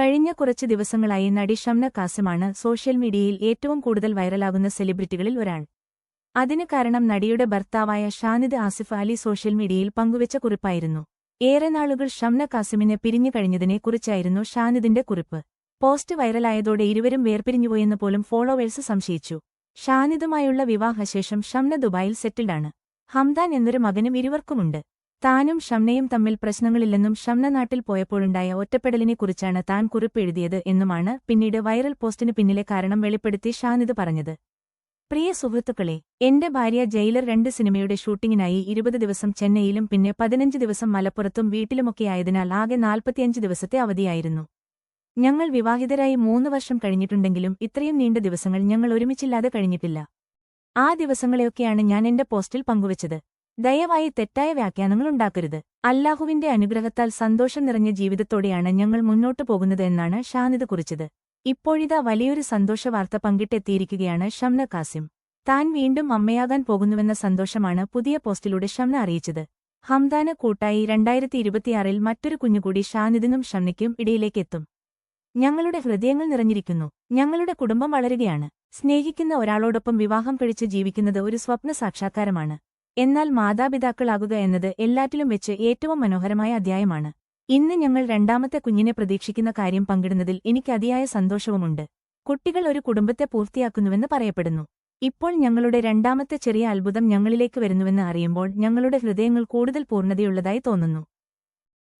കഴിഞ്ഞ കുറച്ച് ദിവസങ്ങളായി നടി ഷംന കാസിമാണ് സോഷ്യൽ മീഡിയയിൽ ഏറ്റവും കൂടുതൽ വൈറലാകുന്ന സെലിബ്രിറ്റികളിൽ ഒരാൾ. അതിന് കാരണം നടിയുടെ ഭർത്താവായ ഷാനിദ് ആസിഫ് അലി സോഷ്യൽ മീഡിയയിൽ പങ്കുവച്ച കുറിപ്പായിരുന്നു. ഏറെ നാളുകൾ ഷംന കാസിമിനെ പിരിഞ്ഞു കഴിഞ്ഞതിനെക്കുറിച്ചായിരുന്നു ഷാനിദിന്റെ കുറിപ്പ്. പോസ്റ്റ് വൈറലായതോടെ ഇരുവരും വേർപിരിഞ്ഞുപോയെന്ന് പോലും ഫോളോവേഴ്സ് സംശയിച്ചു. ഷാനിദുമായുള്ള വിവാഹശേഷം ഷംന ദുബായിൽ സെറ്റിൽഡാണ്. ഹംദാൻ എന്നൊരു മകനും ഇരുവർക്കുമുണ്ട്. താനും ഷംനയും തമ്മിൽ പ്രശ്നങ്ങളില്ലെന്നും ഷംന നാട്ടിൽ പോയപ്പോഴുണ്ടായ ഒറ്റപ്പെടലിനെക്കുറിച്ചാണ് താൻ കുറിപ്പ് എഴുതിയത് എന്നുമാണ് പിന്നീട് വൈറൽ പോസ്റ്റിന് പിന്നിലെ കാരണം വെളിപ്പെടുത്തി ഷാനിത് പറഞ്ഞത്. പ്രിയ സുഹൃത്തുക്കളെ എന്റെ ഭാര്യ ജയിലർ രണ്ട് സിനിമയുടെ ഷൂട്ടിങ്ങിനായി ഇരുപത് ദിവസം ചെന്നൈയിലും പിന്നെ പതിനഞ്ച് ദിവസം മലപ്പുറത്തും വീട്ടിലുമൊക്കെയായതിനാൽ ആകെ നാൽപ്പത്തിയഞ്ച് ദിവസത്തെ അവധിയായിരുന്നു. ഞങ്ങൾ വിവാഹിതരായി മൂന്ന് വർഷം കഴിഞ്ഞിട്ടുണ്ടെങ്കിലും ഇത്രയും നീണ്ട ദിവസങ്ങൾ ഞങ്ങൾ ഒരുമിച്ചില്ലാതെ കഴിഞ്ഞിട്ടില്ല. ആ ദിവസങ്ങളെയൊക്കെയാണ് ഞാൻ എന്റെ പോസ്റ്റിൽ പങ്കുവച്ചത്. ദയവായി തെറ്റായ വ്യാഖ്യാനങ്ങൾ ഉണ്ടാക്കരുത്. അല്ലാഹുവിന്റെ അനുഗ്രഹത്താൽ സന്തോഷം നിറഞ്ഞ ജീവിതത്തോടെയാണ് ഞങ്ങൾ മുന്നോട്ടു പോകുന്നത് എന്നാണ് ഷാനിദ് കുറിച്ചത്. ഇപ്പോഴിതാ വലിയൊരു സന്തോഷ വാർത്ത പങ്കിട്ടെത്തിയിരിക്കുകയാണ് ഷംന കാസിം താൻ വീണ്ടും അമ്മയാകാൻ പോകുന്നുവെന്ന സന്തോഷമാണ് പുതിയ പോസ്റ്റിലൂടെ ഷംന അറിയിച്ചത്. ഹംദാന് കൂട്ടായി രണ്ടായിരത്തി ഇരുപത്തിയാറിൽ മറ്റൊരു കുഞ്ഞുകൂടി ഷാനിദിനും ഷംനയ്ക്കും ഇടയിലേക്കെത്തും. ഞങ്ങളുടെ ഹൃദയങ്ങൾ നിറഞ്ഞിരിക്കുന്നു. ഞങ്ങളുടെ കുടുംബം വളരുകയാണ്. സ്നേഹിക്കുന്ന ഒരാളോടൊപ്പം വിവാഹം കഴിച്ച് ജീവിക്കുന്നത് ഒരു സ്വപ്ന സാക്ഷാത്കാരമാണ്. എന്നാൽ മാതാപിതാക്കളാകുക എന്നത് എല്ലാറ്റിലും വെച്ച് ഏറ്റവും മനോഹരമായ അധ്യായമാണ്. ഇന്ന് ഞങ്ങൾ രണ്ടാമത്തെ കുഞ്ഞിനെ പ്രതീക്ഷിക്കുന്ന കാര്യം പങ്കിടുന്നതിൽ എനിക്ക് അതിയായ സന്തോഷവുമുണ്ട്. കുട്ടികൾ ഒരു കുടുംബത്തെ പൂർത്തിയാക്കുന്നുവെന്ന് പറയപ്പെടുന്നു. ഇപ്പോൾ ഞങ്ങളുടെ രണ്ടാമത്തെ ചെറിയ അത്ഭുതം ഞങ്ങളിലേക്ക് വരുന്നുവെന്ന് അറിയുമ്പോൾ ഞങ്ങളുടെ ഹൃദയങ്ങൾ കൂടുതൽ പൂർണതയുള്ളതായി തോന്നുന്നു.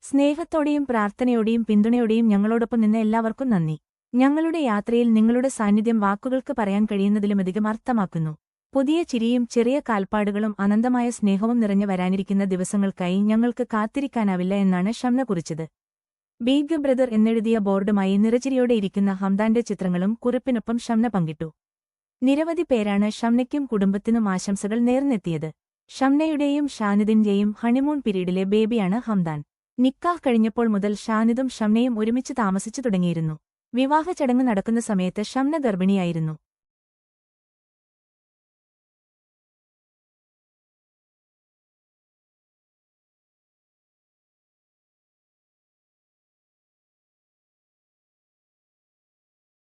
സ്നേഹത്തോടെയും പ്രാർത്ഥനയോടെയും പിന്തുണയോടെയും ഞങ്ങളോടൊപ്പം നിന്ന് എല്ലാവർക്കും നന്ദി. ഞങ്ങളുടെ യാത്രയിൽ നിങ്ങളുടെ സാന്നിധ്യം വാക്കുകൾക്ക് പറയാൻ കഴിയുന്നതിലുമധികം അർത്ഥമാക്കുന്നു. പുതിയ ചിരിയും ചെറിയ കാൽപ്പാടുകളും അനന്തമായ സ്നേഹവും നിറഞ്ഞു വരാനിരിക്കുന്ന ദിവസങ്ങൾക്കായി ഞങ്ങൾക്ക് കാത്തിരിക്കാനാവില്ല എന്നാണ് ഷംന കുറിച്ചത്. ബീഗ് ബ്രദർ എന്നെഴുതിയ ബോർഡുമായി നിറചിരിയോടെ ഇരിക്കുന്ന ഹംദാന്റെ ചിത്രങ്ങളും കുറിപ്പിനൊപ്പം ഷംന പങ്കിട്ടു. നിരവധി പേരാണ് ഷംനയ്ക്കും കുടുംബത്തിനും ആശംസകൾ നേർന്നെത്തിയത്. ഷംനയുടെയും ഷാനിദിന്റെയും ഹണിമൂൺ പീരീഡിലെ ബേബിയാണ് ഹംദാൻ. നിക്കാഹ് കഴിഞ്ഞപ്പോൾ മുതൽ ഷാനിദും ഷംനയും ഒരുമിച്ച് താമസിച്ചു തുടങ്ങിയിരുന്നു. വിവാഹ ചടങ്ങ് നടക്കുന്ന സമയത്ത് ഷംന ഗർഭിണിയായിരുന്നു.